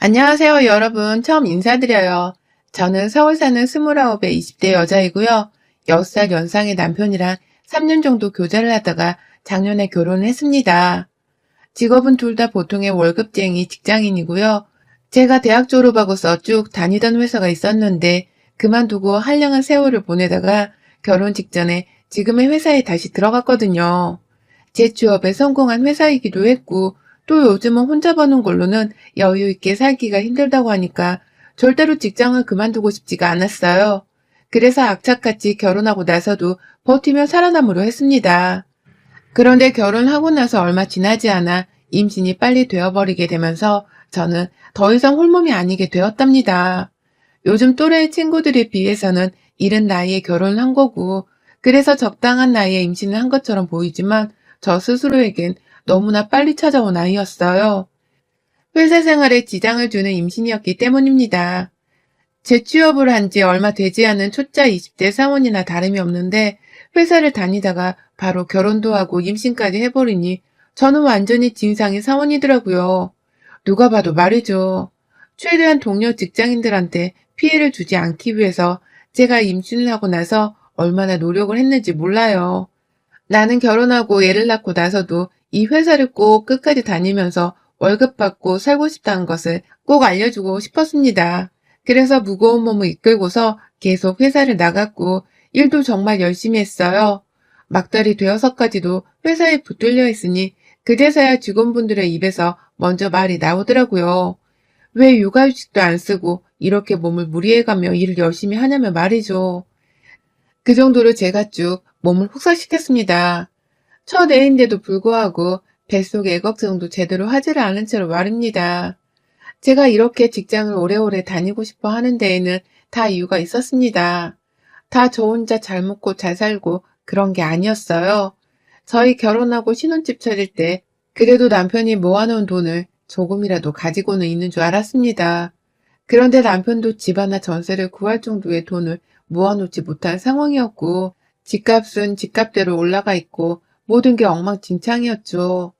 안녕하세요, 여러분. 처음 인사드려요. 저는 서울 사는 29의 20대 여자이고요. 6살 연상의 남편이랑 3년 정도 교제를 하다가 작년에 결혼을 했습니다. 직업은 둘 다 보통의 월급쟁이 직장인이고요. 제가 대학 졸업하고서 쭉 다니던 회사가 있었는데 그만두고 한량한 세월을 보내다가 결혼 직전에 지금의 회사에 다시 들어갔거든요. 제 취업에 성공한 회사이기도 했고 또 요즘은 혼자 버는 걸로는 여유 있게 살기가 힘들다고 하니까 절대로 직장을 그만두고 싶지가 않았어요. 그래서 악착같이 결혼하고 나서도 버티며 살아남으려 했습니다. 그런데 결혼하고 나서 얼마 지나지 않아 임신이 빨리 되어버리게 되면서 저는 더 이상 홀몸이 아니게 되었답니다. 요즘 또래의 친구들에 비해서는 이른 나이에 결혼을 한 거고, 그래서 적당한 나이에 임신을 한 것처럼 보이지만 저 스스로에겐 너무나 빨리 찾아온 아이였어요. 회사 생활에 지장을 주는 임신이었기 때문입니다. 재취업을 한 지 얼마 되지 않은 초짜 20대 사원이나 다름이 없는데 회사를 다니다가 바로 결혼도 하고 임신까지 해버리니 저는 완전히 진상의 사원이더라고요. 누가 봐도 말이죠. 최대한 동료 직장인들한테 피해를 주지 않기 위해서 제가 임신을 하고 나서 얼마나 노력을 했는지 몰라요. 나는 결혼하고 애를 낳고 나서도 이 회사를 꼭 끝까지 다니면서 월급 받고 살고 싶다는 것을 꼭 알려주고 싶었습니다. 그래서 무거운 몸을 이끌고서 계속 회사를 나갔고 일도 정말 열심히 했어요. 막달이 되어서까지도 회사에 붙들려 있으니 그제서야 직원분들의 입에서 먼저 말이 나오더라고요. 왜 육아휴직도 안 쓰고 이렇게 몸을 무리해가며 일을 열심히 하냐며 말이죠. 그 정도로 제가 쭉 몸을 혹사시켰습니다. 첫 애인데도 불구하고 뱃속에 애걱정도 제대로 하지를 않은 채로 말입니다. 제가 이렇게 직장을 오래오래 다니고 싶어 하는 데에는 다 이유가 있었습니다. 다 저 혼자 잘 먹고 잘 살고 그런 게 아니었어요. 저희 결혼하고 신혼집 차릴 때 그래도 남편이 모아놓은 돈을 조금이라도 가지고는 있는 줄 알았습니다. 그런데 남편도 집 하나 전세를 구할 정도의 돈을 모아놓지 못한 상황이었고 집값은 집값대로 올라가 있고 모든 게 엉망진창이었죠.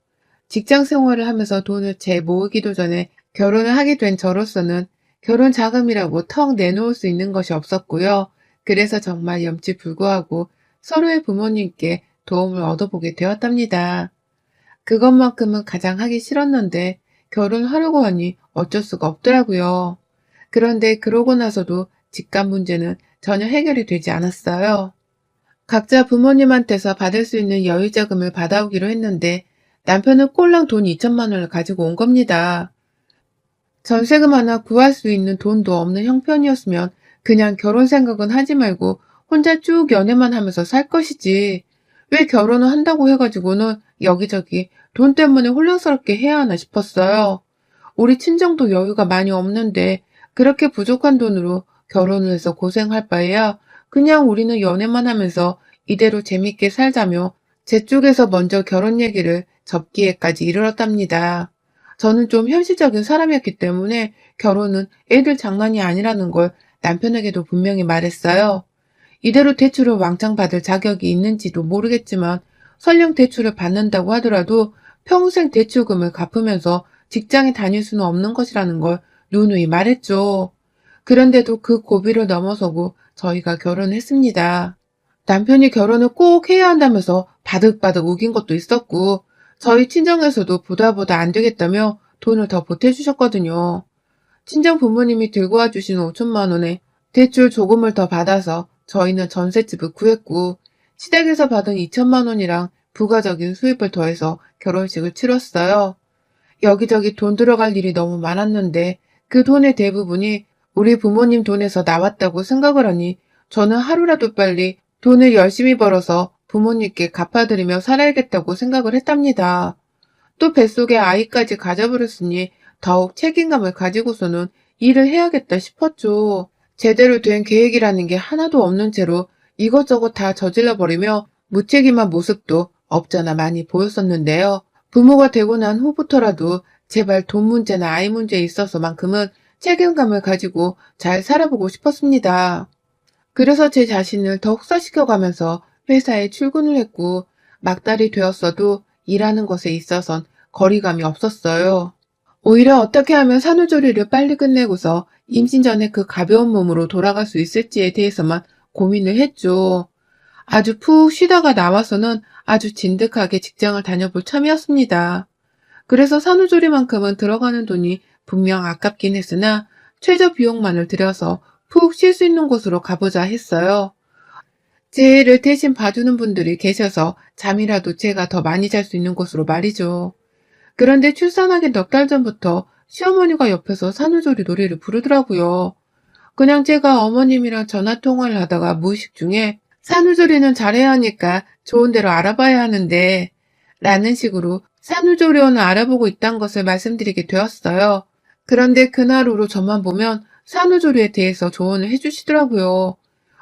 직장 생활을 하면서 돈을 재 모으기도 전에 결혼을 하게 된 저로서는 결혼 자금이라고 턱 내놓을 수 있는 것이 없었고요. 그래서 정말 염치불구하고 서로의 부모님께 도움을 얻어보게 되었답니다. 그것만큼은 가장 하기 싫었는데 결혼하려고 하니 어쩔 수가 없더라고요. 그런데 그러고 나서도 집값 문제는 전혀 해결이 되지 않았어요. 각자 부모님한테서 받을 수 있는 여유자금을 받아오기로 했는데 남편은 꼴랑 돈 2천만 원을 가지고 온 겁니다. 전세금 하나 구할 수 있는 돈도 없는 형편이었으면 그냥 결혼 생각은 하지 말고 혼자 쭉 연애만 하면서 살 것이지. 왜 결혼을 한다고 해가지고는 여기저기 돈 때문에 혼란스럽게 해야 하나 싶었어요. 우리 친정도 여유가 많이 없는데 그렇게 부족한 돈으로 결혼을 해서 고생할 바에야 그냥 우리는 연애만 하면서 이대로 재밌게 살자며 제 쪽에서 먼저 결혼 얘기를 접기에까지 이르렀답니다. 저는 좀 현실적인 사람이었기 때문에 결혼은 애들 장난이 아니라는 걸 남편에게도 분명히 말했어요. 이대로 대출을 왕창 받을 자격이 있는지도 모르겠지만 설령 대출을 받는다고 하더라도 평생 대출금을 갚으면서 직장에 다닐 수는 없는 것이라는 걸 누누이 말했죠. 그런데도 그 고비를 넘어서고 저희가 결혼했습니다. 남편이 결혼을 꼭 해야 한다면서 바득바득 우긴 것도 있었고 저희 친정에서도 보다 보다 안 되겠다며 돈을 더 보태주셨거든요. 친정 부모님이 들고 와주신 5천만 원에 대출 조금을 더 받아서 저희는 전셋집을 구했고 시댁에서 받은 2천만 원이랑 부가적인 수입을 더해서 결혼식을 치렀어요. 여기저기 돈 들어갈 일이 너무 많았는데 그 돈의 대부분이 우리 부모님 돈에서 나왔다고 생각을 하니 저는 하루라도 빨리 돈을 열심히 벌어서 부모님께 갚아드리며 살아야겠다고 생각을 했답니다. 또 뱃속에 아이까지 가져버렸으니 더욱 책임감을 가지고서는 일을 해야겠다 싶었죠. 제대로 된 계획이라는 게 하나도 없는 채로 이것저것 다 저질러버리며 무책임한 모습도 없잖아 많이 보였었는데요. 부모가 되고 난 후부터라도 제발 돈 문제나 아이 문제에 있어서만큼은 책임감을 가지고 잘 살아보고 싶었습니다. 그래서 제 자신을 더 혹사시켜가면서 회사에 출근을 했고 막달이 되었어도 일하는 것에 있어선 거리감이 없었어요. 오히려 어떻게 하면 산후조리를 빨리 끝내고서 임신 전에 그 가벼운 몸으로 돌아갈 수 있을지에 대해서만 고민을 했죠. 아주 푹 쉬다가 나와서는 아주 진득하게 직장을 다녀볼 참이었습니다. 그래서 산후조리만큼은 들어가는 돈이 분명 아깝긴 했으나 최저 비용만을 들여서 푹 쉴 수 있는 곳으로 가보자 했어요. 제 애를 대신 봐주는 분들이 계셔서 잠이라도 제가 더 많이 잘 수 있는 곳으로 말이죠. 그런데 출산하기 넉 달 전부터 시어머니가 옆에서 산후조리 노래를 부르더라고요. 그냥 제가 어머님이랑 전화 통화를 하다가 무의식 중에 산후조리는 잘해야 하니까 좋은 데로 알아봐야 하는데 라는 식으로 산후조리원을 알아보고 있다는 것을 말씀드리게 되었어요. 그런데 그날 후로 저만 보면 산후조리에 대해서 조언을 해주시더라고요.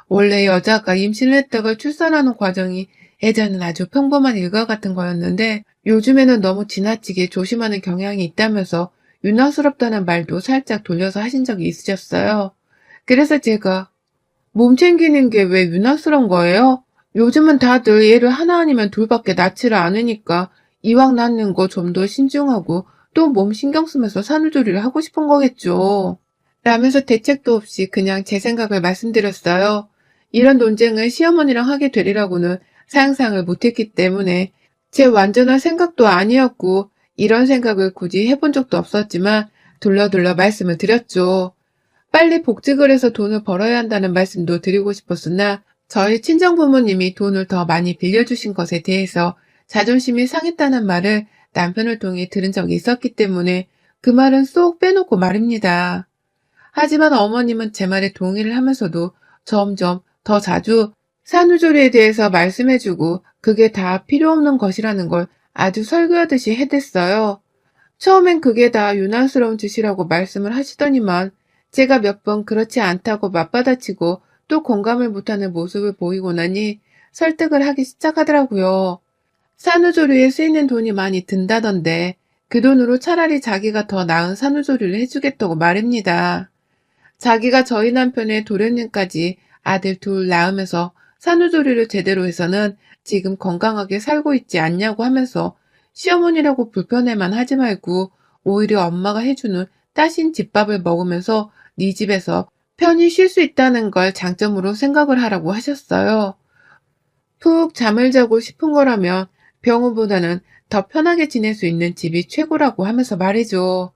원래 여자가 임신을 했다가 출산하는 과정이 예전엔 아주 평범한 일과 같은 거였는데 요즘에는 너무 지나치게 조심하는 경향이 있다면서 유난스럽다는 말도 살짝 돌려서 하신 적이 있으셨어요. 그래서 제가 몸 챙기는 게 왜 유난스러운 거예요? 요즘은 다들 얘를 하나 아니면 둘밖에 낳지를 않으니까 이왕 낳는 거 좀 더 신중하고 또 몸 신경 쓰면서 산후조리를 하고 싶은 거겠죠. 라면서 대책도 없이 그냥 제 생각을 말씀드렸어요. 이런 논쟁을 시어머니랑 하게 되리라고는 상상을 못했기 때문에 제 완전한 생각도 아니었고 이런 생각을 굳이 해본 적도 없었지만 둘러둘러 말씀을 드렸죠. 빨리 복직을 해서 돈을 벌어야 한다는 말씀도 드리고 싶었으나 저희 친정 부모님이 돈을 더 많이 빌려주신 것에 대해서 자존심이 상했다는 말을 남편을 통해 들은 적이 있었기 때문에 그 말은 쏙 빼놓고 말입니다. 하지만 어머님은 제 말에 동의를 하면서도 점점 더 자주 산후조리에 대해서 말씀해주고 그게 다 필요 없는 것이라는 걸 아주 설교하듯이 해댔어요. 처음엔 그게 다 유난스러운 짓이라고 말씀을 하시더니만 제가 몇 번 그렇지 않다고 맞받아치고 또 공감을 못하는 모습을 보이고 나니 설득을 하기 시작하더라고요. 산후조리에 쓰이는 돈이 많이 든다던데 그 돈으로 차라리 자기가 더 나은 산후조리를 해주겠다고 말입니다. 자기가 저희 남편의 도련님까지 아들 둘 낳으면서 산후조리를 제대로 해서는 지금 건강하게 살고 있지 않냐고 하면서 시어머니라고 불편해만 하지 말고 오히려 엄마가 해주는 따신 집밥을 먹으면서 네 집에서 편히 쉴 수 있다는 걸 장점으로 생각을 하라고 하셨어요. 푹 잠을 자고 싶은 거라면 병원보다는 더 편하게 지낼 수 있는 집이 최고라고 하면서 말이죠.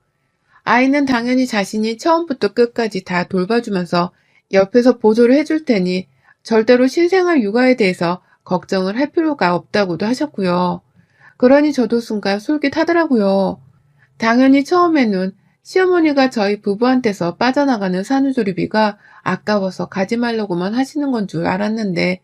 아이는 당연히 자신이 처음부터 끝까지 다 돌봐주면서 옆에서 보조를 해줄 테니 절대로 신생아 육아에 대해서 걱정을 할 필요가 없다고도 하셨고요. 그러니 저도 순간 솔깃하더라고요. 당연히 처음에는 시어머니가 저희 부부한테서 빠져나가는 산후조리비가 아까워서 가지 말라고만 하시는 건 줄 알았는데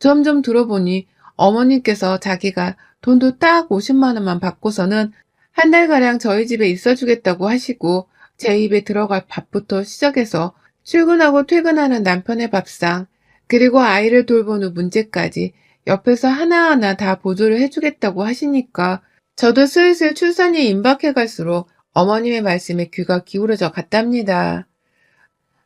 점점 들어보니 어머님께서 자기가 돈도 딱 50만 원만 받고서는 한 달가량 저희 집에 있어주겠다고 하시고 제 입에 들어갈 밥부터 시작해서 출근하고 퇴근하는 남편의 밥상, 그리고 아이를 돌보는 문제까지 옆에서 하나하나 다 보조를 해주겠다고 하시니까 저도 슬슬 출산이 임박해 갈수록 어머님의 말씀에 귀가 기울어져 갔답니다.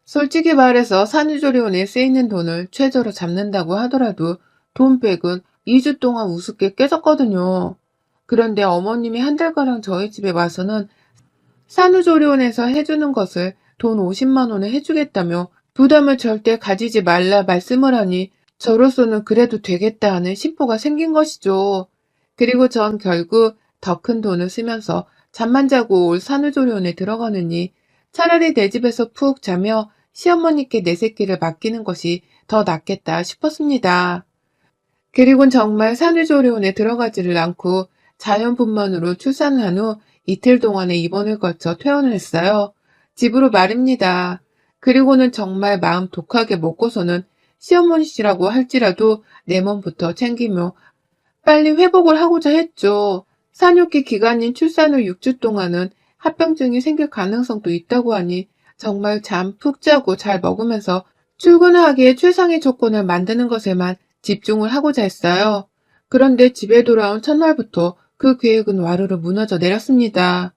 솔직히 말해서 산후조리원에 쓰이는 돈을 최저로 잡는다고 하더라도 돈 백은 2주 동안 우습게 깨졌거든요. 그런데 어머님이 한 달가량 저희 집에 와서는 산후조리원에서 해주는 것을 돈 50만 원을 해주겠다며 부담을 절대 가지지 말라 말씀을 하니 저로서는 그래도 되겠다 하는 심보가 생긴 것이죠. 그리고 전 결국 더 큰 돈을 쓰면서 잠만 자고 올 산후조리원에 들어가느니 차라리 내 집에서 푹 자며 시어머니께 내 새끼를 맡기는 것이 더 낫겠다 싶었습니다. 그리곤 정말 산후조리원에 들어가지를 않고 자연분만으로 출산을 한후 이틀 동안의 입원을 거쳐 퇴원을 했어요. 집으로 말입니다. 그리고는 정말 마음 독하게 먹고서는 시어머니시라고 할지라도 내 몸부터 챙기며 빨리 회복을 하고자 했죠. 산육기 기간인 출산 후 6주 동안은 합병증이 생길 가능성도 있다고 하니 정말 잠 푹 자고 잘 먹으면서 출근하기에 최상의 조건을 만드는 것에만 집중을 하고자 했어요. 그런데 집에 돌아온 첫날부터 그 계획은 와르르 무너져 내렸습니다.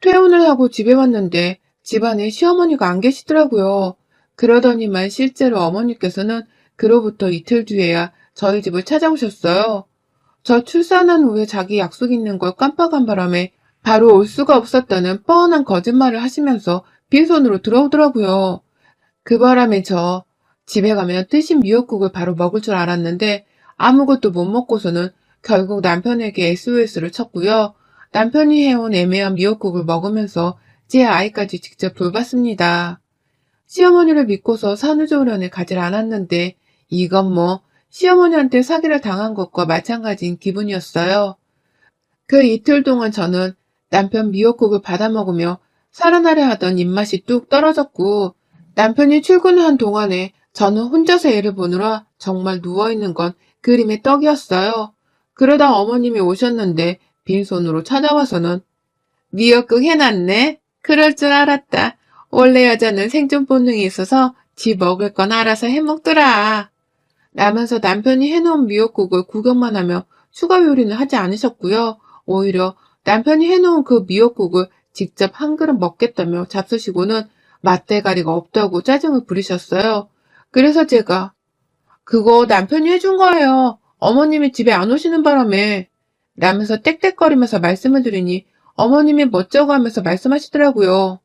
퇴원을 하고 집에 왔는데 집안에 시어머니가 안 계시더라고요. 그러더니만 실제로 어머니께서는 그로부터 이틀 뒤에야 저희 집을 찾아오셨어요. 저 출산한 후에 자기 약속 있는 걸 깜빡한 바람에 바로 올 수가 없었다는 뻔한 거짓말을 하시면서 빈손으로 들어오더라고요. 그 바람에 저 집에 가면 뜨신 미역국을 바로 먹을 줄 알았는데 아무것도 못 먹고서는 결국 남편에게 SOS를 쳤고요. 남편이 해온 애매한 미역국을 먹으면서 제 아이까지 직접 돌봤습니다. 시어머니를 믿고서 산후조리원에 가질 않았는데 이건 뭐 시어머니한테 사기를 당한 것과 마찬가지인 기분이었어요. 그 이틀 동안 저는 남편 미역국을 받아 먹으며 살아나려 하던 입맛이 뚝 떨어졌고 남편이 출근한 동안에 저는 혼자서 애를 보느라 정말 누워있는 건 그림의 떡이었어요. 그러다 어머님이 오셨는데 빈손으로 찾아와서는 미역국 해놨네? 그럴 줄 알았다. 원래 여자는 생존 본능이 있어서 지 먹을 건 알아서 해먹더라. 라면서 남편이 해놓은 미역국을 구경만 하며 추가 요리는 하지 않으셨고요. 오히려 남편이 해놓은 그 미역국을 직접 한 그릇 먹겠다며 잡수시고는 맛대가리가 없다고 짜증을 부리셨어요. 그래서 제가 그거 남편이 해준 거예요. 어머님이 집에 안 오시는 바람에 라면서 떽떽거리면서 말씀을 드리니 어머님이 멋쩍어 하면서 말씀하시더라고요.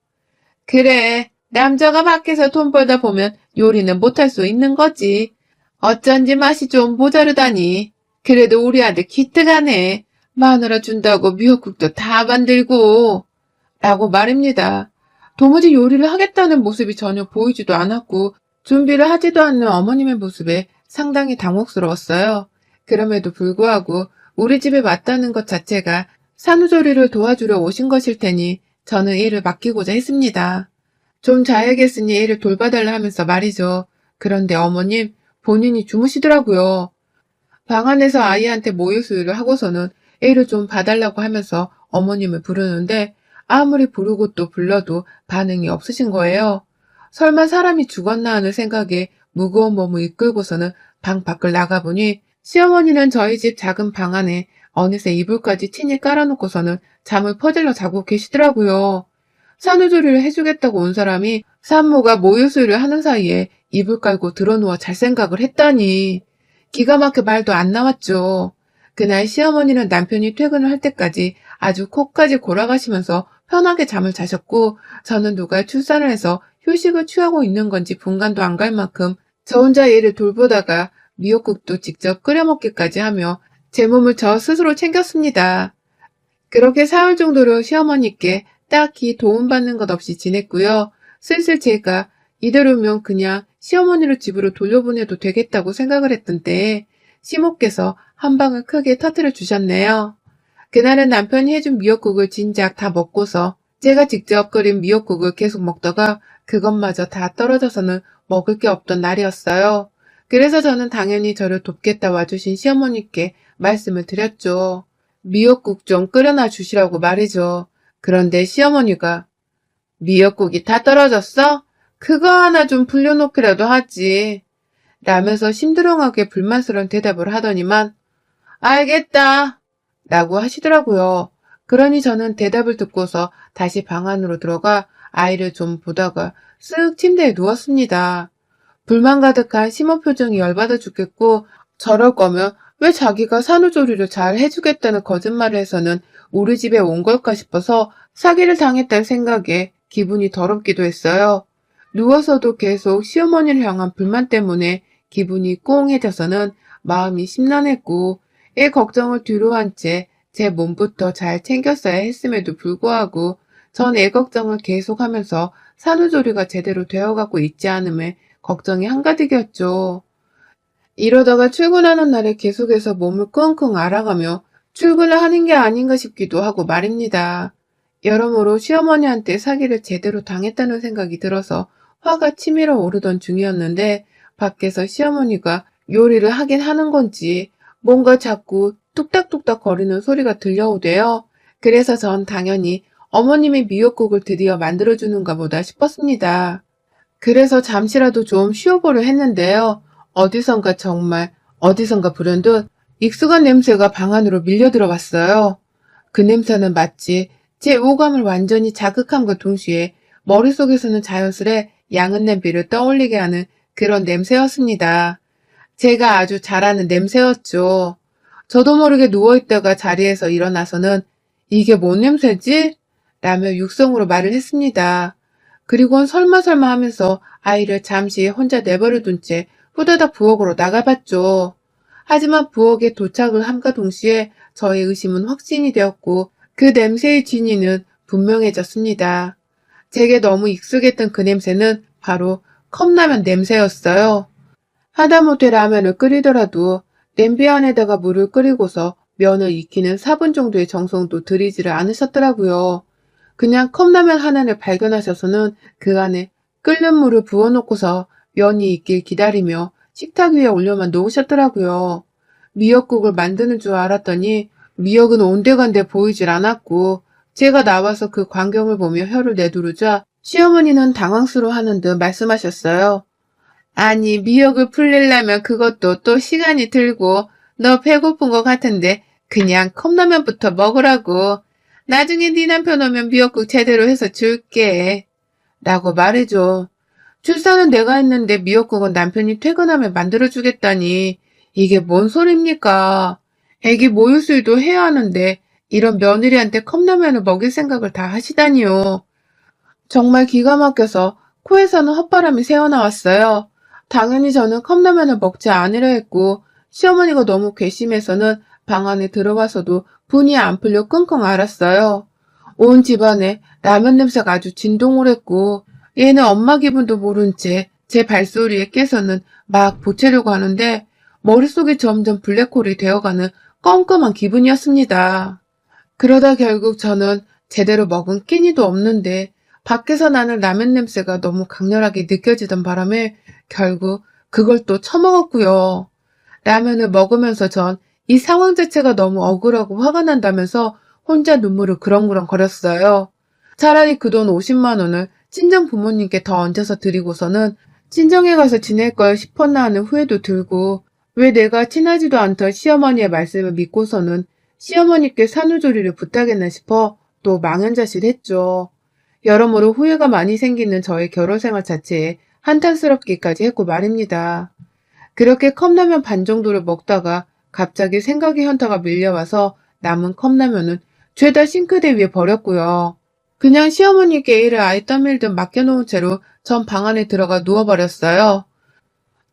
그래, 남자가 밖에서 돈 벌다 보면 요리는 못할 수 있는 거지. 어쩐지 맛이 좀 모자르다니. 그래도 우리 아들 기특하네. 마누라 준다고 미역국도 다 만들고. 라고 말입니다. 도무지 요리를 하겠다는 모습이 전혀 보이지도 않았고 준비를 하지도 않는 어머님의 모습에 상당히 당혹스러웠어요. 그럼에도 불구하고 우리 집에 왔다는 것 자체가 산후조리를 도와주려 오신 것일 테니 저는 일을 맡기고자 했습니다. 좀 자야겠으니 일을 돌봐달라 하면서 말이죠. 그런데 어머님 본인이 주무시더라고요. 방 안에서 아이한테 모유 수유를 하고서는 애를 좀 봐달라고 하면서 어머님을 부르는데 아무리 부르고 또 불러도 반응이 없으신 거예요. 설마 사람이 죽었나 하는 생각에 무거운 몸을 이끌고서는 방 밖을 나가보니 시어머니는 저희 집 작은 방 안에 어느새 이불까지 친히 깔아놓고서는 잠을 퍼질러 자고 계시더라고요. 산후조리를 해주겠다고 온 사람이 산모가 모유수유를 하는 사이에 이불 깔고 들어누워 잘 생각을 했다니. 기가 막혀 말도 안 나왔죠. 그날 시어머니는 남편이 퇴근을 할 때까지 아주 코까지 골아가시면서 편하게 잠을 자셨고 저는 누가 출산을 해서 휴식을 취하고 있는 건지 분간도 안 갈 만큼 저 혼자 일을 돌보다가 미역국도 직접 끓여 먹기까지 하며 제 몸을 저 스스로 챙겼습니다. 그렇게 사흘 정도로 시어머니께 딱히 도움받는 것 없이 지냈고요. 슬슬 제가 이대로면 그냥 시어머니를 집으로 돌려보내도 되겠다고 생각을 했던 때에 시모께서 한 방을 크게 터트려 주셨네요. 그날은 남편이 해준 미역국을 진작 다 먹고서 제가 직접 끓인 미역국을 계속 먹다가 그것마저 다 떨어져서는 먹을 게 없던 날이었어요. 그래서 저는 당연히 저를 돕겠다 와주신 시어머니께 말씀을 드렸죠. 미역국 좀 끓여놔 주시라고 말이죠. 그런데 시어머니가 미역국이 다 떨어졌어? 그거 하나 좀 불려놓기라도 하지. 라면서 심드렁하게 불만스러운 대답을 하더니만 알겠다. 라고 하시더라고요. 그러니 저는 대답을 듣고서 다시 방 안으로 들어가 아이를 좀 보다가 쓱 침대에 누웠습니다. 불만 가득한 심호 표정이 열받아 죽겠고 저럴 거면 왜 자기가 산후조리를 잘 해주겠다는 거짓말을 해서는 우리 집에 온 걸까 싶어서 사기를 당했다는 생각에 기분이 더럽기도 했어요. 누워서도 계속 시어머니를 향한 불만 때문에 기분이 꽁해져서는 마음이 심란했고 애 걱정을 뒤로 한 채 제 몸부터 잘 챙겼어야 했음에도 불구하고 전 애 걱정을 계속하면서 산후조리가 제대로 되어가고 있지 않음에 걱정이 한가득이었죠. 이러다가 출근하는 날에 계속해서 몸을 끙끙 앓아가며 출근을 하는 게 아닌가 싶기도 하고 말입니다. 여러모로 시어머니한테 사기를 제대로 당했다는 생각이 들어서 화가 치밀어 오르던 중이었는데 밖에서 시어머니가 요리를 하긴 하는 건지 뭔가 자꾸 뚝딱뚝딱 거리는 소리가 들려오대요. 그래서 전 당연히 어머님이 미역국을 드디어 만들어주는가 보다 싶었습니다. 그래서 잠시라도 좀 쉬어보려 했는데요. 어디선가 정말 어디선가 불현듯 익숙한 냄새가 방 안으로 밀려 들어왔어요. 그 냄새는 마치 제 오감을 완전히 자극함과 동시에 머릿속에서는 자연스레 양은 냄비를 떠올리게 하는 그런 냄새였습니다. 제가 아주 잘 아는 냄새였죠. 저도 모르게 누워있다가 자리에서 일어나서는 이게 뭔 냄새지? 라며 육성으로 말을 했습니다. 그리고는 설마 설마 하면서 아이를 잠시 혼자 내버려 둔 채 후다닥 부엌으로 나가봤죠. 하지만 부엌에 도착을 함과 동시에 저의 의심은 확신이 되었고 그 냄새의 진위는 분명해졌습니다. 제게 너무 익숙했던 그 냄새는 바로 컵라면 냄새였어요. 하다못해 라면을 끓이더라도 냄비 안에다가 물을 끓이고서 면을 익히는 4분 정도의 정성도 들이지를 않으셨더라고요. 그냥 컵라면 하나를 발견하셔서는 그 안에 끓는 물을 부어놓고서 면이 익길 기다리며 식탁 위에 올려만 놓으셨더라고요. 미역국을 만드는 줄 알았더니 미역은 온데간데 보이질 않았고 제가 나와서 그 광경을 보며 혀를 내두르자 시어머니는 당황스러워하는 듯 말씀하셨어요. 아니 미역을 풀리려면 그것도 또 시간이 들고 너 배고픈 것 같은데 그냥 컵라면부터 먹으라고. 나중에 네 남편 오면 미역국 제대로 해서 줄게. 라고 말해줘. 출산은 내가 했는데 미역국은 남편이 퇴근하면 만들어주겠다니. 이게 뭔 소리입니까? 애기 모유수유도 해야 하는데 이런 며느리한테 컵라면을 먹일 생각을 다 하시다니요. 정말 기가 막혀서 코에서는 헛바람이 새어나왔어요. 당연히 저는 컵라면을 먹지 않으려 했고 시어머니가 너무 괘씸해서는 방 안에 들어와서도 분이 안 풀려 끙끙 앓았어요. 온 집안에 라면 냄새가 아주 진동을 했고 얘는 엄마 기분도 모른 채 제 발소리에 깨서는 막 보채려고 하는데 머릿속이 점점 블랙홀이 되어가는 껌껌한 기분이었습니다. 그러다 결국 저는 제대로 먹은 끼니도 없는데 밖에서 나는 라면 냄새가 너무 강렬하게 느껴지던 바람에 결국 그걸 또 처먹었고요. 라면을 먹으면서 전 이 상황 자체가 너무 억울하고 화가 난다면서 혼자 눈물을 그렁그렁 거렸어요. 차라리 그 돈 50만 원을 친정 부모님께 더 얹어서 드리고서는 친정에 가서 지낼 걸 싶었나 하는 후회도 들고 왜 내가 친하지도 않던 시어머니의 말씀을 믿고서는 시어머니께 산후조리를 부탁했나 싶어 또 망연자실했죠. 여러모로 후회가 많이 생기는 저의 결혼 생활 자체에 한탄스럽기까지 했고 말입니다. 그렇게 컵라면 반 정도를 먹다가 갑자기 생각의 현타가 밀려와서 남은 컵라면은 죄다 싱크대 위에 버렸고요. 그냥 시어머니께 일을 아예 떠밀듯 맡겨놓은 채로 전 방 안에 들어가 누워버렸어요.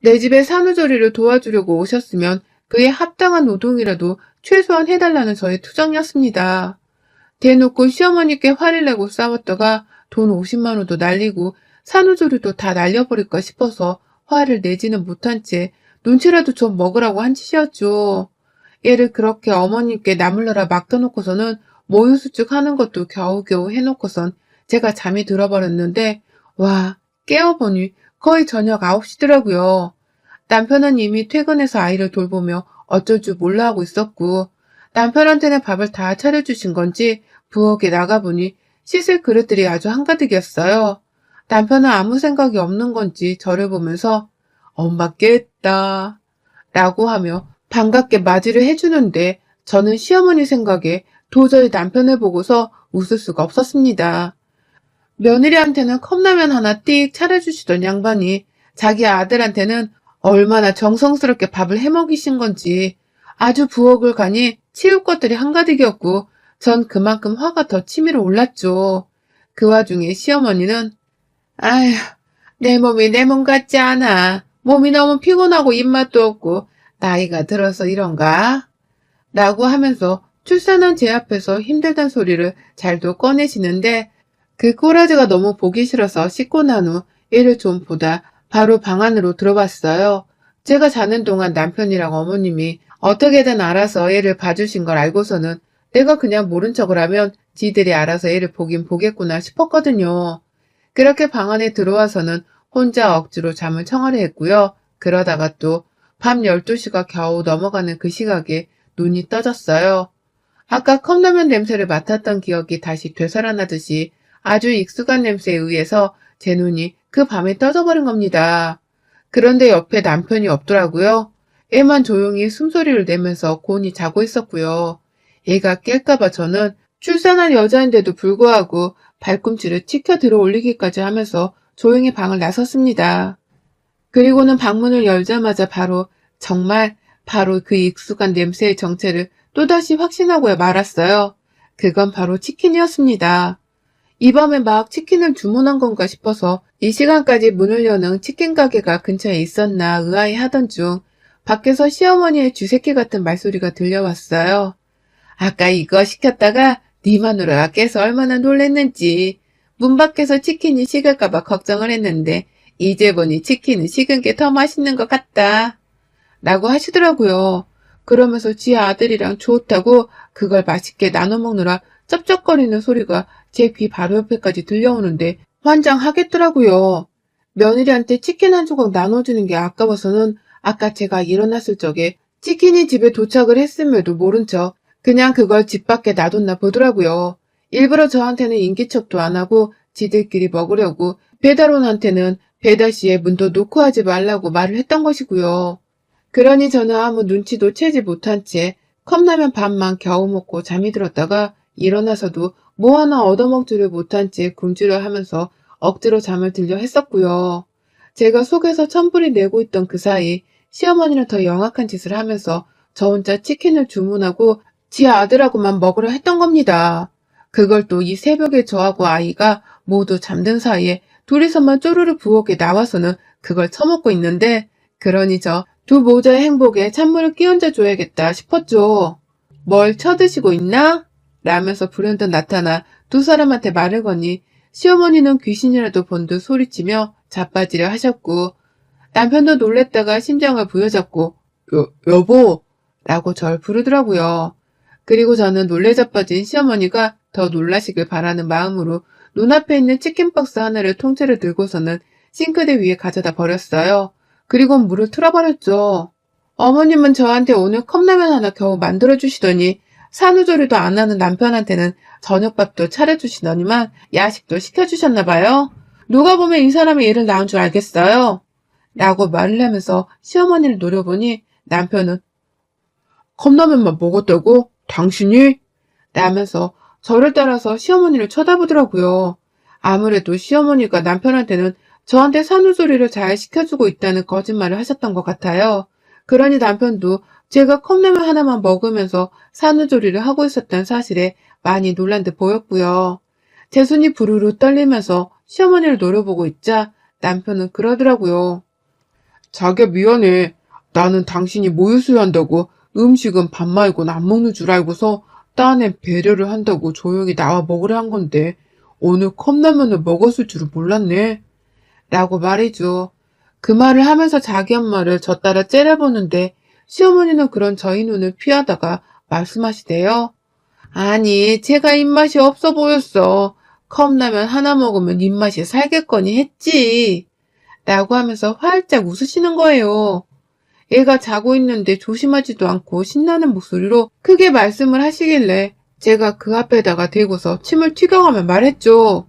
내 집에 산후조리를 도와주려고 오셨으면 그에 합당한 노동이라도 최소한 해달라는 저의 투정이었습니다. 대놓고 시어머니께 화를 내고 싸웠다가 돈 50만 원도 날리고 산후조리도 다 날려버릴까 싶어서 화를 내지는 못한 채 눈치라도 좀 먹으라고 한 짓이었죠. 얘를 그렇게 어머님께 나물러라 맡겨놓고서는 모유수축 하는 것도 겨우겨우 해놓고선 제가 잠이 들어버렸는데 와 깨어보니 거의 저녁 9시더라고요. 남편은 이미 퇴근해서 아이를 돌보며 어쩔 줄 몰라 하고 있었고 남편한테는 밥을 다 차려주신 건지 부엌에 나가보니 씻을 그릇들이 아주 한가득이었어요. 남편은 아무 생각이 없는 건지 저를 보면서 엄마 깼다 라고 하며 반갑게 맞이를 해주는데 저는 시어머니 생각에 도저히 남편을 보고서 웃을 수가 없었습니다. 며느리한테는 컵라면 하나 띡 차려주시던 양반이 자기 아들한테는 얼마나 정성스럽게 밥을 해먹이신 건지 아주 부엌을 가니 치울 것들이 한가득이었고 전 그만큼 화가 더 치밀어 올랐죠. 그 와중에 시어머니는 아휴 내 몸이 내 몸 같지 않아. 몸이 너무 피곤하고 입맛도 없고 나이가 들어서 이런가? 라고 하면서 출산한 제 앞에서 힘들단 소리를 잘도 꺼내시는데 그 꼬라지가 너무 보기 싫어서 씻고 난후 얘를 좀 보다 바로 방 안으로 들어봤어요. 제가 자는 동안 남편이랑 어머님이 어떻게든 알아서 얘를 봐주신 걸 알고서는 내가 그냥 모른 척을 하면 지들이 알아서 얘를 보긴 보겠구나 싶었거든요. 그렇게 방 안에 들어와서는 혼자 억지로 잠을 청하려 했고요. 그러다가 또 밤 12시가 겨우 넘어가는 그 시각에 눈이 떠졌어요. 아까 컵라면 냄새를 맡았던 기억이 다시 되살아나듯이 아주 익숙한 냄새에 의해서 제 눈이 그 밤에 떠져버린 겁니다. 그런데 옆에 남편이 없더라고요. 애만 조용히 숨소리를 내면서 곤히 자고 있었고요. 얘가 깰까봐 저는 출산한 여자인데도 불구하고 발꿈치를 치켜 들어 올리기까지 하면서 조용히 방을 나섰습니다. 그리고는 방문을 열자마자 바로 정말 바로 그 익숙한 냄새의 정체를 또다시 확신하고 말았어요. 그건 바로 치킨이었습니다. 이 밤에 막 치킨을 주문한 건가 싶어서 이 시간까지 문을 여는 치킨 가게가 근처에 있었나 의아해하던 중 밖에서 시어머니의 쥐새끼 같은 말소리가 들려왔어요. 아까 이거 시켰다가 네 마누라가 깨서 얼마나 놀랬는지 문 밖에서 치킨이 식을까봐 걱정을 했는데 이제 보니 치킨은 식은 게 더 맛있는 것 같다. 라고 하시더라고요. 그러면서 지 아들이랑 좋다고 그걸 맛있게 나눠 먹느라 쩝쩝거리는 소리가 제 귀 바로 옆에까지 들려오는데 환장하겠더라고요. 며느리한테 치킨 한 조각 나눠주는 게 아까워서는 아까 제가 일어났을 적에 치킨이 집에 도착을 했음에도 모른 척 그냥 그걸 집 밖에 놔뒀나 보더라고요. 일부러 저한테는 인기척도 안 하고 지들끼리 먹으려고 배달원한테는 배달 시에 문도 놓고 하지 말라고 말을 했던 것이고요. 그러니 저는 아무 눈치도 채지 못한 채 컵라면 반만 겨우 먹고 잠이 들었다가 일어나서도 뭐 하나 얻어먹지를 못한 채 굶주려 하면서 억지로 잠을 들려 했었고요. 제가 속에서 천불이 내고 있던 그 사이 시어머니는 더 영악한 짓을 하면서 저 혼자 치킨을 주문하고 지 아들하고만 먹으려 했던 겁니다. 그걸 또 이 새벽에 저하고 아이가 모두 잠든 사이에 둘이서만 쪼르르 부엌에 나와서는 그걸 처먹고 있는데 그러니 저 두 모자의 행복에 찬물을 끼얹어 줘야겠다 싶었죠. 뭘 쳐드시고 있나? 라면서 불현듯 나타나 두 사람한테 말을 거니 시어머니는 귀신이라도 본 듯 소리치며 자빠지려 하셨고 남편도 놀랬다가 심장을 부여잡고 여, 여보 라고 절 부르더라고요. 그리고 저는 놀래 자빠진 시어머니가 더 놀라시길 바라는 마음으로 눈앞에 있는 치킨박스 하나를 통째로 들고서는 싱크대 위에 가져다 버렸어요. 그리고 물을 틀어버렸죠. 어머님은 저한테 오늘 컵라면 하나 겨우 만들어주시더니 산후조리도 안 하는 남편한테는 저녁밥도 차려주시더니만 야식도 시켜주셨나 봐요. 누가 보면 이 사람이 일을 낳은 줄 알겠어요. 라고 말을 하면서 시어머니를 노려보니 남편은 컵라면만 먹었다고? 당신이? 라면서 저를 따라서 시어머니를 쳐다보더라고요. 아무래도 시어머니가 남편한테는 저한테 산후조리를 잘 시켜주고 있다는 거짓말을 하셨던 것 같아요. 그러니 남편도 제가 컵라면 하나만 먹으면서 산후조리를 하고 있었던 사실에 많이 놀란 듯 보였고요. 제 손이 부르르 떨리면서 시어머니를 노려보고 있자 남편은 그러더라고요. 자기야 미안해. 나는 당신이 모유수유한다고 음식은 밥 말고는 안 먹는 줄 알고서 딴에 배려를 한다고 조용히 나와 먹으려 한 건데 오늘 컵라면을 먹었을 줄은 몰랐네. 라고 말이죠. 그 말을 하면서 자기 엄마를 저 따라 째려보는데 시어머니는 그런 저희 눈을 피하다가 말씀하시대요. 아니, 제가 입맛이 없어 보였어. 컵라면 하나 먹으면 입맛이 살겠거니 했지. 라고 하면서 활짝 웃으시는 거예요. 얘가 자고 있는데 조심하지도 않고 신나는 목소리로 크게 말씀을 하시길래 제가 그 앞에다가 대고서 침을 튀겨가며 말했죠.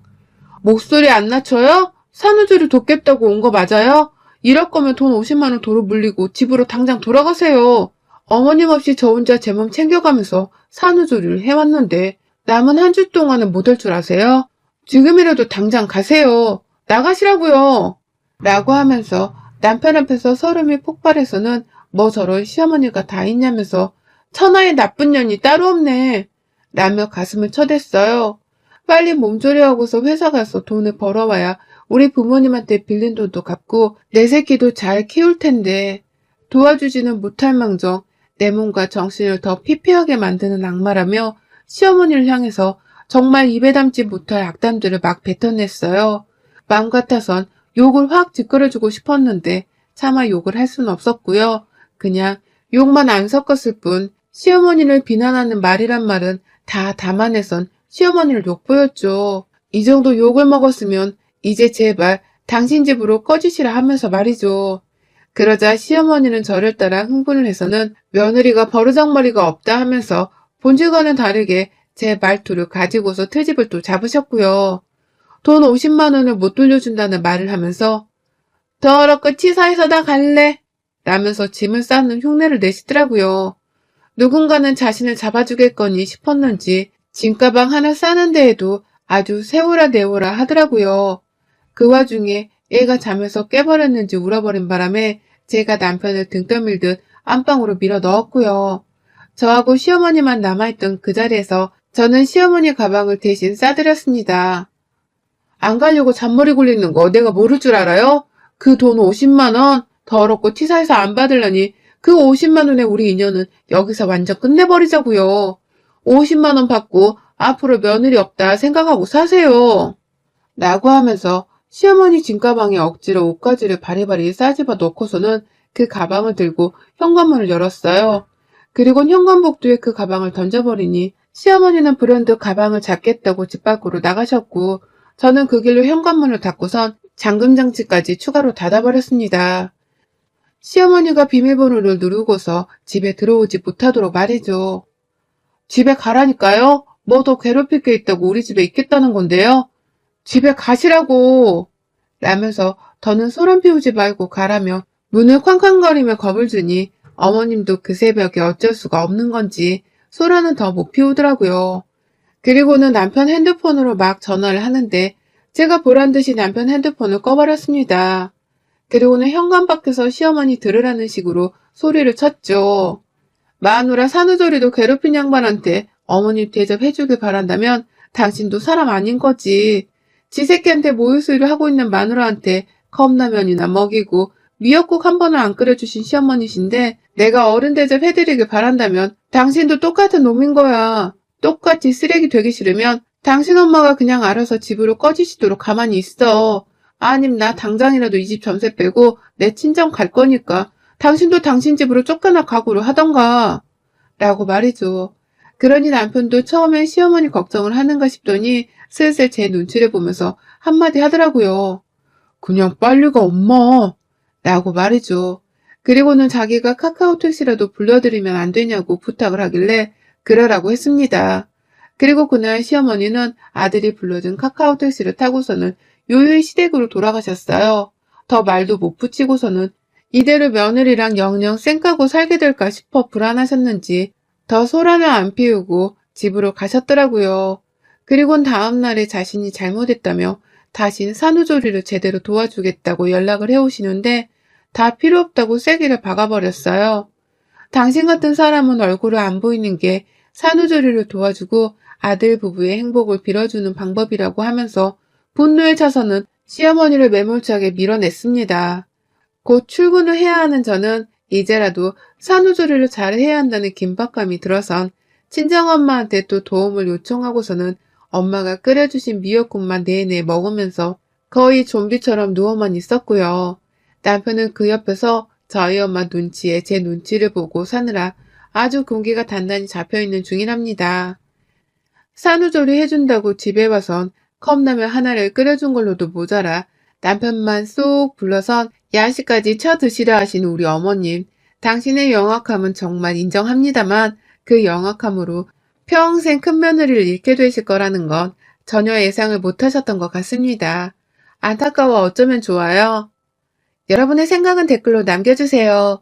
목소리 안 낮춰요? 산후조리 돕겠다고 온 거 맞아요? 이럴 거면 돈 50만 원 도로 물리고 집으로 당장 돌아가세요. 어머님 없이 저 혼자 제 몸 챙겨가면서 산후조리를 해왔는데 남은 한 주 동안은 못 할 줄 아세요? 지금이라도 당장 가세요. 나가시라고요. 라고 하면서 남편 앞에서 서름이 폭발해서는 뭐 저런 시어머니가 다 있냐면서 천하의 나쁜 년이 따로 없네. 라며 가슴을 쳐댔어요. 빨리 몸조리하고서 회사 가서 돈을 벌어와야 우리 부모님한테 빌린 돈도 갚고 내 새끼도 잘 키울 텐데 도와주지는 못할 망정 내 몸과 정신을 더 피폐하게 만드는 악마라며 시어머니를 향해서 정말 입에 담지 못할 악담들을 막 뱉어냈어요. 마음 같아선 욕을 확 뒷걸어주고 싶었는데 차마 욕을 할 수는 없었고요. 그냥 욕만 안 섞었을 뿐 시어머니를 비난하는 말이란 말은 다 담아내선 시어머니를 욕보였죠. 이 정도 욕을 먹었으면 이제 제발 당신 집으로 꺼지시라 하면서 말이죠. 그러자 시어머니는 저를 따라 흥분을 해서는 며느리가 버르장머리가 없다 하면서 본질과는 다르게 제 말투를 가지고서 트집을 또 잡으셨고요. 돈 50만 원을 못 돌려준다는 말을 하면서 더럽고 치사해서 다 갈래 라면서 짐을 싸는 흉내를 내시더라고요. 누군가는 자신을 잡아주겠거니 싶었는지 짐가방 하나 싸는 데에도 아주 세우라 내오라 하더라고요. 그 와중에 애가 잠에서 깨버렸는지 울어버린 바람에 제가 남편을 등 떠밀듯 안방으로 밀어 넣었고요. 저하고 시어머니만 남아있던 그 자리에서 저는 시어머니 가방을 대신 싸드렸습니다. 안 가려고 잔머리 굴리는 거 내가 모를 줄 알아요? 그 돈 50만원 더럽고 티사에서 안 받으려니 그 50만원에 우리 인연은 여기서 완전 끝내버리자고요. 50만원 받고 앞으로 며느리 없다 생각하고 사세요. 라고 하면서 시어머니 짐가방에 억지로 옷가지를 바리바리 싸집어 놓고서는 그 가방을 들고 현관문을 열었어요. 그리고 현관복도에 그 가방을 던져버리니 시어머니는 브랜드 가방을 잡겠다고 집 밖으로 나가셨고 저는 그 길로 현관문을 닫고선 잠금장치까지 추가로 닫아버렸습니다. 시어머니가 비밀번호를 누르고서 집에 들어오지 못하도록 말이죠. 집에 가라니까요? 뭐 더 괴롭힐 게 있다고 우리 집에 있겠다는 건데요? 집에 가시라고! 라면서 더는 소란 피우지 말고 가라며 문을 쾅쾅거리며 겁을 주니 어머님도 그 새벽에 어쩔 수가 없는 건지 소란은 더 못 피우더라고요. 그리고는 남편 핸드폰으로 막 전화를 하는데 제가 보란 듯이 남편 핸드폰을 꺼버렸습니다. 그리고는 현관 밖에서 시어머니 들으라는 식으로 소리를 쳤죠. 마누라 산후조리도 괴롭힌 양반한테 어머님 대접해주길 바란다면 당신도 사람 아닌 거지. 지 새끼한테 모유수유를 하고 있는 마누라한테 컵라면이나 먹이고 미역국 한 번을 안 끓여주신 시어머니신데 내가 어른 대접 해드리길 바란다면 당신도 똑같은 놈인 거야. 똑같이 쓰레기 되기 싫으면 당신 엄마가 그냥 알아서 집으로 꺼지시도록 가만히 있어. 아님 나 당장이라도 이 집 전세 빼고 내 친정 갈 거니까 당신도 당신 집으로 쫓겨나 각오를 하던가. 라고 말이죠. 그러니 남편도 처음엔 시어머니 걱정을 하는가 싶더니 슬슬 제 눈치를 보면서 한마디 하더라고요. 그냥 빨리 가 엄마. 라고 말이죠. 그리고는 자기가 카카오 택시라도 불러드리면 안 되냐고 부탁을 하길래 그러라고 했습니다. 그리고 그날 시어머니는 아들이 불러준 카카오 택시를 타고서는 요요히 시댁으로 돌아가셨어요. 더 말도 못 붙이고서는 이대로 며느리랑 영영 쌩까고 살게 될까 싶어 불안하셨는지 더 소란을 안 피우고 집으로 가셨더라고요. 그리곤 다음날에 자신이 잘못했다며 다신 산후조리를 제대로 도와주겠다고 연락을 해오시는데 다 필요 없다고 쐐기를 박아버렸어요. 당신 같은 사람은 얼굴을 안 보이는 게 산후조리를 도와주고 아들 부부의 행복을 빌어주는 방법이라고 하면서 분노에 차서는 시어머니를 매몰차게 밀어냈습니다. 곧 출근을 해야 하는 저는 이제라도 산후조리를 잘 해야 한다는 긴박감이 들어선 친정엄마한테 또 도움을 요청하고서는 엄마가 끓여주신 미역국만 내내 먹으면서 거의 좀비처럼 누워만 있었고요. 남편은 그 옆에서 저희 엄마 눈치에 제 눈치를 보고 사느라 아주 공기가 단단히 잡혀있는 중이랍니다. 산후조리 해준다고 집에 와선 컵라면 하나를 끓여준 걸로도 모자라 남편만 쏙 불러선 야식까지 쳐 드시라 하신 우리 어머님. 당신의 영악함은 정말 인정합니다만 그 영악함으로 평생 큰 며느리를 잃게 되실 거라는 건 전혀 예상을 못 하셨던 것 같습니다. 안타까워 어쩌면 좋아요. 여러분의 생각은 댓글로 남겨주세요.